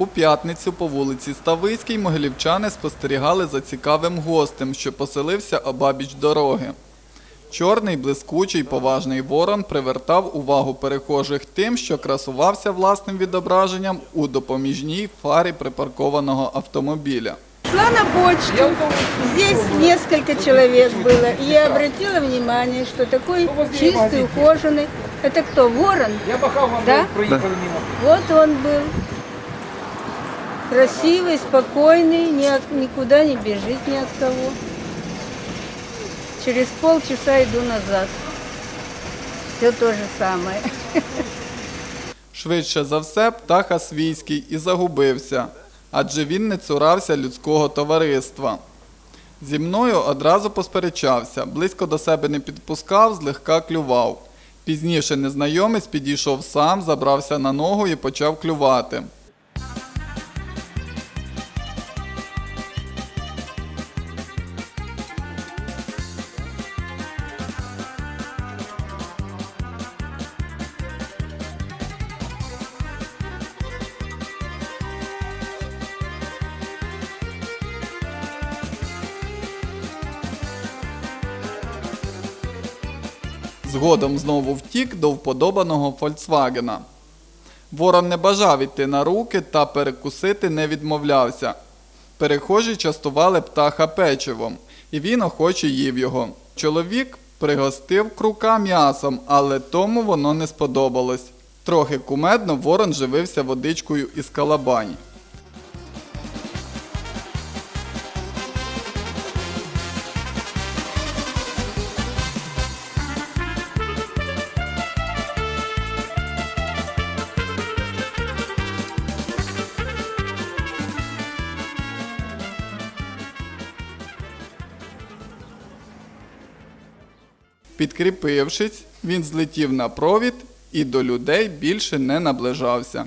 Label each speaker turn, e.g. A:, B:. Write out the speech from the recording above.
A: У п'ятницю по вулиці Ставиській могилівчани спостерігали за цікавим гостем, що поселився обабіч дороги. Чорний, блискучий, поважний ворон привертав увагу перехожих тим, що красувався власним відображенням у допоміжній фарі припаркованого автомобіля.
B: Шла на почту, здесь несколько человек было, и я обратила внимание, что такой чистый, ухоженный. Это кто, ворон?
C: Я махав вам,
B: Да?
C: ви проїхали мимо.
B: Вот он был. Красивый, спокойный, ни от- никуда не бежит ни от кого. Через полчаса иду назад. Все то же самое.
A: Швидше за все, птаха свійський і загубився, адже він не цурався людського товариства. Зі мною одразу посперечався, близько до себе не підпускав, злегка клював. Пізніше незнайомець підійшов сам, забрався на ногу і почав клювати. Згодом знову втік до вподобаного Фольксвагена. Ворон не бажав іти на руки та перекусити не відмовлявся. Перехожі частували птаха печивом, і він охоче їв його. Чоловік пригостив крука м'ясом, але тому воно не сподобалось. Трохи кумедно ворон живився водичкою із калабані. Підкріпившись, він злетів на провід і до людей більше не наближався.